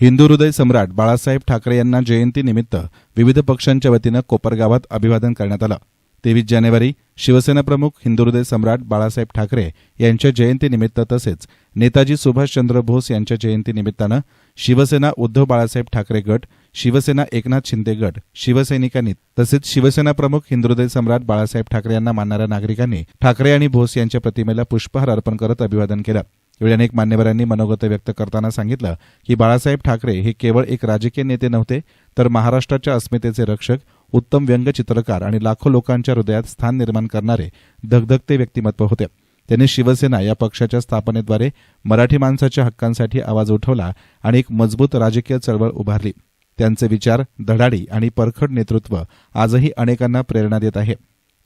हिंदू हृदय सम्राट बाळासाहेब ठाकरे यांना जयंतीनिमित्त विविध पक्षांच्या वतीनं कोपरगावात अभिवादन करण्यात आलं. तेवीस जानेवारी शिवसेना प्रमुख हिंदू हृदय सम्राट बाळासाहेब ठाकरे यांच्या जयंतीनिमित्त तसेच नेताजी सुभाषचंद्र बोस यांच्या जयंतीनिमित्तानं शिवसेना उद्धव बाळासाहेब ठाकरे गट शिवसेना एकनाथ शिंदे गट शिवसैनिकांनी तसेच शिवसेना प्रमुख हिंदू हृदय सम्राट बाळासाहेब ठाकरे यांना मानणाऱ्या नागरिकांनी ठाकरे आणि भोस यांच्या प्रतिमेला पुष्पहार अर्पण करत अभिवादन केलं. यावेळी अनेक मान्यवरांनी मनोगत व्यक्त करताना सांगितलं की बाळासाहेब ठाकरे हे केवळ एक राजकीय नेते नव्हते तर महाराष्ट्राच्या अस्मितेचे रक्षक उत्तम व्यंगचित्रकार आणि लाखो लोकांच्या हृदयात स्थान निर्माण करणारे धगधगते व्यक्तिमत्व होते. त्यांनी शिवसेना या पक्षाच्या स्थापनेद्वारे मराठी माणसाच्या हक्कांसाठी आवाज उठवला आणि एक मजबूत राजकीय चळवळ उभारली. त्यांचे विचार धडाडी आणि परखड नेतृत्व आजही अनेकांना प्रेरणा देत आहे.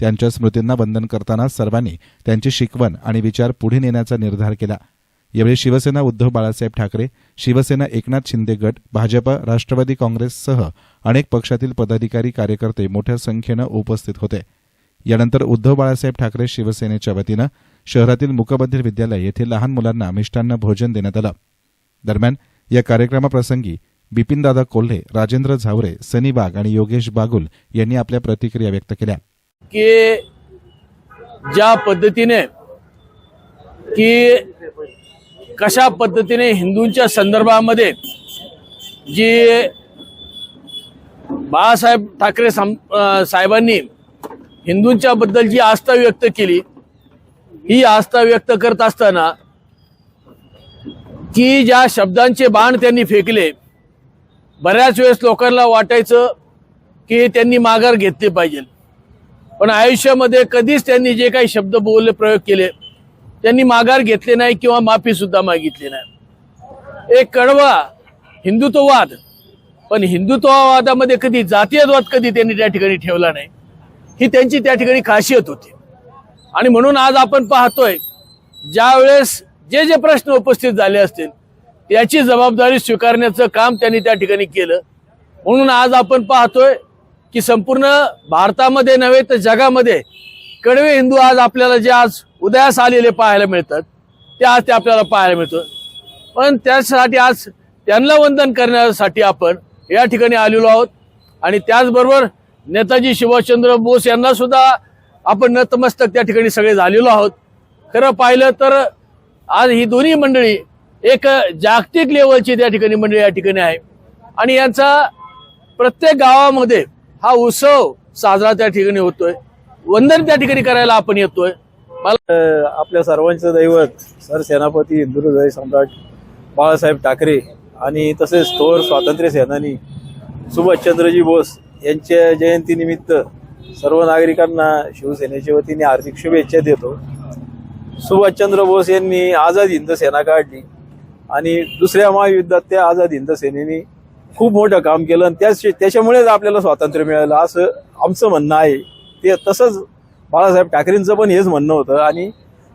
त्यांच्या स्मृतींना वंदन करताना सर्वांनी त्यांची शिकवण आणि विचार पुढे नेण्याचा निर्धार केला. यावेळी शिवसेना उद्धव बाळासाहेब ठाकरे शिवसेना एकनाथ शिंदे गट भाजप राष्ट्रवादी काँग्रेससह अनेक पक्षातील पदाधिकारी कार्यकर्ते मोठ्या संख्येनं उपस्थित होते. यानंतर उद्धव बाळासाहेब ठाकरे शिवसेनेच्या वतीनं शहरातील मुकबधीर विद्यालय येथे लहान मुलांना मिष्टान्न भोजन देण्यात आलं. दरम्यान या कार्यक्रमाप्रसंगी बिपिनदादा कोल्हे राजेंद्र झावरे सनी बाग आणि योगेश बागुल यांनी आपल्या प्रतिक्रिया व्यक्त केल्या. की ज्या पद्धतीने की कशा पद्धतीने हिंदूंच्या संदर्भामध्ये जी बाळासाहेब ठाकरे साम- साहेबांनी हिंदूंच्या बद्दल जी आस्था व्यक्त केली ही आस्था व्यक्त करत असताना की ज्या शब्दांचे बाण त्यांनी फेकले बऱ्याच वेळेस लोकांना वाटायचं की त्यांनी माघार घेतली पाहिजे. पण आयुष्यामध्ये कधीच त्यांनी जे काही शब्द बोलले प्रयोग केले त्यांनी माघार घेतले नाही किंवा माफी सुद्धा मागितली नाही. एक कडवा हिंदुत्ववाद पण हिंदुत्ववादामध्ये कधी जातीयवाद कधी त्यांनी त्या ठिकाणी ठेवला नाही ही त्यांची त्या ठिकाणी खासियत होती. आणि म्हणून आज आपण पाहतोय ज्या वेळेस जे जे प्रश्न उपस्थित झाले असतील त्याची जबाबदारी स्वीकारण्याचं काम त्यांनी त्या ठिकाणी केलं. म्हणून आज आपण पाहतोय की संपूर्ण भारतामध्ये नव्हे तर जगामध्ये कडवे हिंदू आज आपल्याला जे आज उदयास आलेले पाहायला मिळतात. ते आज ते आपल्याला पाहायला मिळतं पण त्यासाठी आज त्यांना वंदन करण्यासाठी आपण या ठिकाणी आलेलो आहोत. आणि त्याचबरोबर नेताजी सुभाषचंद्र बोस यांना सुद्धा आपण नतमस्तक त्या ठिकाणी सगळे झालेलो आहोत. खरं पाहिलं तर आज ही दोन्ही मंडळी एक जागतिक लेवलची त्या ठिकाणी मंडळी या ठिकाणी आहे. आणि यांचा प्रत्येक गावामध्ये हा उत्सव साजरा त्या ठिकाणी होतोय. वंदन त्या ठिकाणी करायला आपण येतोय. मला आपल्या सर्वांचं दैवत सर सेनापती हिंदुहृदय सम्राट बाळासाहेब ठाकरे आणि तसेच थोर स्वातंत्र्य सेनानी सुभाषचंद्रजी बोस यांच्या जयंतीनिमित्त सर्व नागरिकांना शिवसेनेच्या वतीने हार्दिक शुभेच्छा देतो. सुभाषचंद्र बोस यांनी आझाद हिंद सेना काढली आणि दुसऱ्या महायुद्धात त्या आझाद हिंद सेनेने खूप मोठं काम केलं आणि त्याच त्याच्यामुळेच आपल्याला स्वातंत्र्य मिळालं असं आमचं म्हणणं आहे. ते तसंच बाळासाहेब ठाकरेंचं पण हेच म्हणणं होतं. आणि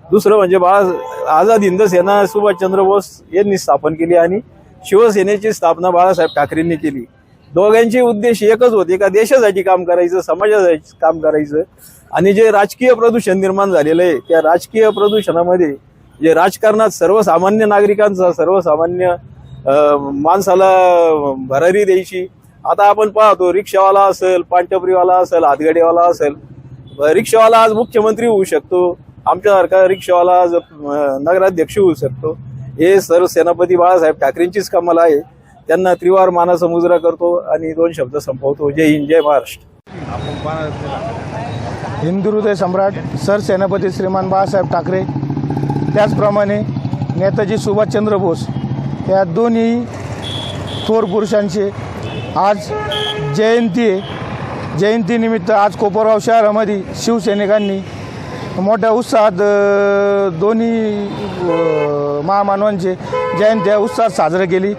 दुसरं म्हणजे बाळा आझाद हिंद सेना सुभाषचंद्र बोस यांनी स्थापन केली आणि शिवसेनेची स्थापना बाळासाहेब ठाकरेंनी केली. दोघांचे उद्देश एकच होते का देशासाठी काम करायचं समाजासाठी काम करायचं. आणि जे राजकीय प्रदूषण निर्माण झालेलं आहे त्या राजकीय प्रदूषणामध्ये जे राजकारणात सर्वसामान्य नागरिकांचा सर्वसामान्य माणसाला भरारी द्यायची. आता आपण पाहतो रिक्षावाला असेल पानटपरीवाला असेल हातगाडीवाला असेल रिक्षावाला आज मुख्यमंत्री होऊ शकतो. आमच्यासारखा रिक्षावाला आज नगराध्यक्ष होऊ शकतो. हे सर्व सेनापती बाळासाहेब ठाकरेंचीच कमाल आहे. त्यांना त्रिवार मानाचा मुजरा करतो आणि दोन शब्द संपवतो. जय हिंद जय महाराष्ट्र. हिंदू हृदय सम्राट सरसेनापती श्रीमान बाळासाहेब ठाकरे. त्याचप्रमाणे नेताजी सुभाषचंद्र बोस. या दोन्ही थोर पुरुषांचे आज जयंती आहे. जयंतीनिमित्त आज कोपरगाव शहरामध्ये शिवसैनिकांनी मोठ्या उत्साहात दोन्ही महामानवांचे महामानवांची जयंती उत्साहात साजरी केली.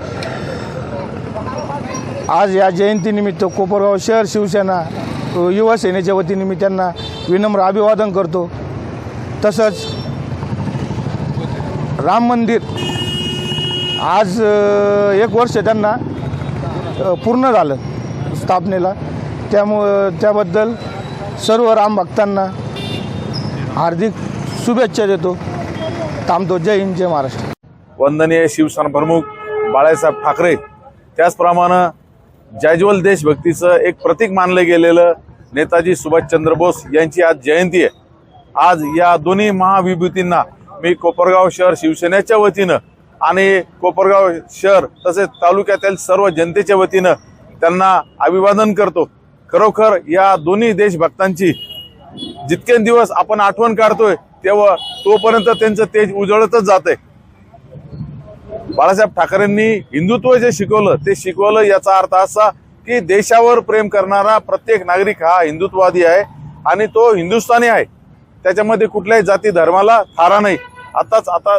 आज या जयंतीनिमित्त कोपरगाव शहर शिवसेना युवासेनेच्या युवा सेनेच्या वतीने मी त्यांना विनम्र अभिवादन करतो. तसंच राम मंदिर आज एक वर्ष त्यांना पूर्ण झालं स्थापनेला. त्यामुळं त्याबद्दल सर्व राम भक्तांना हार्दिक शुभेच्छा देतो. थांबतो. जय हिंद जय महाराष्ट्र. वंदनीय शिवसेना प्रमुख बाळासाहेब ठाकरे. त्याचप्रमाणे जयज्वल देशभक्तीचं एक प्रतीक मानलं गेलेलं नेताजी सुभाषचंद्र बोस यांची आज जयंती आहे. आज या दोन्ही महाविभूतींना मी कोपरगाव शहर शिवसेनेच्या वतीनं आणि कोपरगाव शहर तसेच तालुक्यातील सर्व जनतेच्या वतीनं त्यांना अभिवादन करतो. खरोखर या दोन्ही देशभक्तांची जितके दिवस आपण आठवण काढतोय तेव्हा तोपर्यंत त्यांचं तेज उजळतच जाते बाळासाहेब ठाकरेंनी हिंदुत्व जे शिकवलं ते शिकवलं याचा अर्थ असा की देशावर प्रेम करणारा प्रत्येक नागरिक हा हिंदुत्ववादी आहे आणि तो हिंदुस्थानी आहे. त्याच्यामध्ये कुठल्याही जाती धर्माला थारा नाही. आताच आता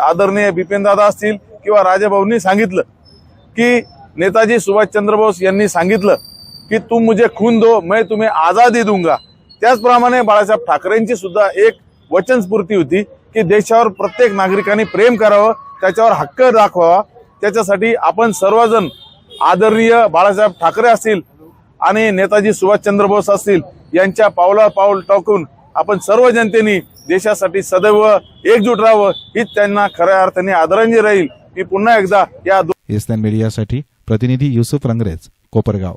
आदरणीय बिपिनदादा असतील किंवा राजाभाऊंनी सांगितलं की नेताजी सुभाषचंद्र बोस यांनी सांगितलं की तुम मुझे खून दो मैं तुम्हें आझादी दूंगा. त्याचप्रमाणे बाळासाहेब ठाकरेंची सुद्धा एक वचनस्फूर्ती होती की देशावर प्रत्येक नागरिकांनी प्रेम करावं त्याच्यावर हक्क दाखवावा. त्याच्यासाठी आपण सर्वजण आदरणीय बाळासाहेब ठाकरे असतील आणि नेताजी सुभाषचंद्र बोस असतील यांच्या पावला पाऊल टाकून आपण सर्व जनतेने देशासाठी सदैव एकजूट राहावं हीच त्यांना खऱ्या अर्थाने आदरांजली राहील. मी पुन्हा एकदा या एसनान मीडियासाठी प्रतिनिधी युसुफ रंगरेज कोपरगाव.